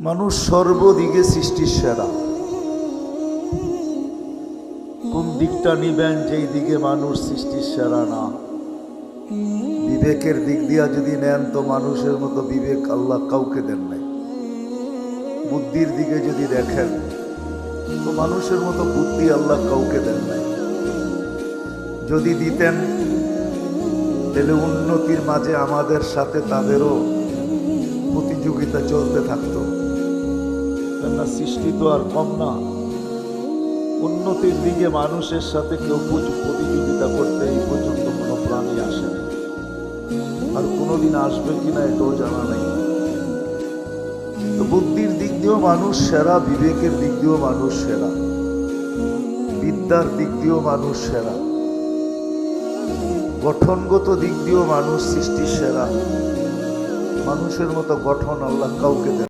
মানুষ সর্বদিকে সৃষ্টির সেরা। কোন দিকটা নিবেন, যেই দিকে মানুষ সৃষ্টির সেরা না। বিবেকের দিক দিয়া যদি নেন, তো মানুষের মতো বিবেক আল্লাহ কাউকে দেন নাই। বুদ্ধির দিকে যদি দেখেন, তো মানুষের মতো বুদ্ধি আল্লাহ কাউকে দেন নাই। যদি দিতেন, তাহলে উন্নতির মাঝে আমাদের সাথে তাদেরও প্রতিযোগিতা চলতে থাকতো। সৃষ্টি তো আর কম না। উন্নতির দিকে মানুষের সাথে কেউ প্রতিযোগিতা করতে এই পর্যন্ত কোনো প্রাণী আসেনি আর কোনোদিন আসবে কিনা এটাও জানা নেই। বুদ্ধির দিক দিয়েও মানুষ সেরা, বিবেকের দিক দিয়েও মানুষ সেরা। বিদ্যার দিক দিয়েও মানুষ সেরা। গঠনগত দিক দিয়েও মানুষ সৃষ্টির সেরা। মানুষের মতো গঠন আল্লাহ কাউকে দেন